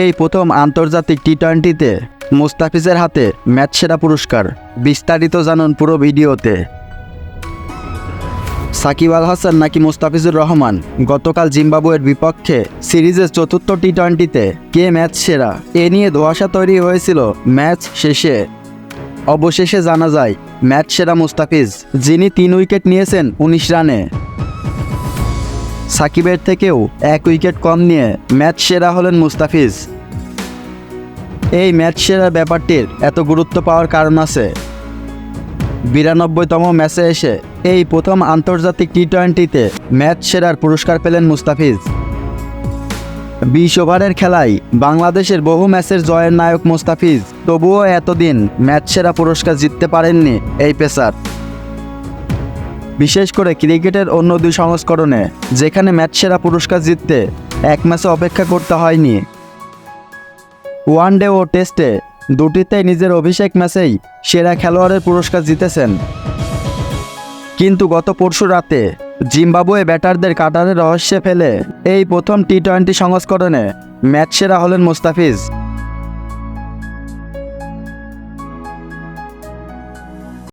এই প্রথম আন্তর্জাতিক টি টোয়েন্টিতে মুস্তাফিজের হাতে ম্যাচ সেরা পুরস্কার। বিস্তারিত জানুন পুরো ভিডিওতে। সাকিব আল হাসান নাকি মুস্তাফিজুর রহমান? গতকাল জিম্বাবুয়ের বিপক্ষে সিরিজের চতুর্থ টি টোয়েন্টিতে কে ম্যাচ সেরা এ নিয়ে ধোয়াশা তৈরি হয়েছিল ম্যাচ শেষে। অবশেষে জানা যায় ম্যাচ সেরা মুস্তাফিজ, যিনি তিন উইকেট নিয়েছেন উনিশ রানে। সাকিবের থেকেও এক উইকেট কম নিয়ে ম্যাচ সেরা হলেন মুস্তাফিজ। এই ম্যাচ সেরার ব্যাপারটির এত গুরুত্ব পাওয়ার কারণ আছে। বিরানব্বইতম ম্যাচে এসে এই প্রথম আন্তর্জাতিক টি টোয়েন্টিতে ম্যাচ সেরার পুরস্কার পেলেন মুস্তাফিজ। বিশ ওভারের খেলায় বাংলাদেশের বহু ম্যাচের জয়ের নায়ক মুস্তাফিজ, তবুও এতদিন ম্যাচ সেরা পুরস্কার জিততে পারেননি এই পেসার। বিশেষ করে ক্রিকেটের অন্য দুই সংস্করণে, যেখানে ম্যাচ সেরা পুরস্কার জিততে এক ম্যাচে অপেক্ষা করতে হয়নি। ওয়ানডে ও টেস্টে দুটিতেই নিজের অভিষেক ম্যাচেই সেরা খেলোয়াড়ের পুরস্কার জিতেছেন। কিন্তু গত পরশু রাতে জিম্বাবুয়ে ব্যাটারদের কাটারে রহস্যে ফেলে এই প্রথম টি টোয়েন্টি সংস্করণে ম্যাচ সেরা হলেন মুস্তাফিজ।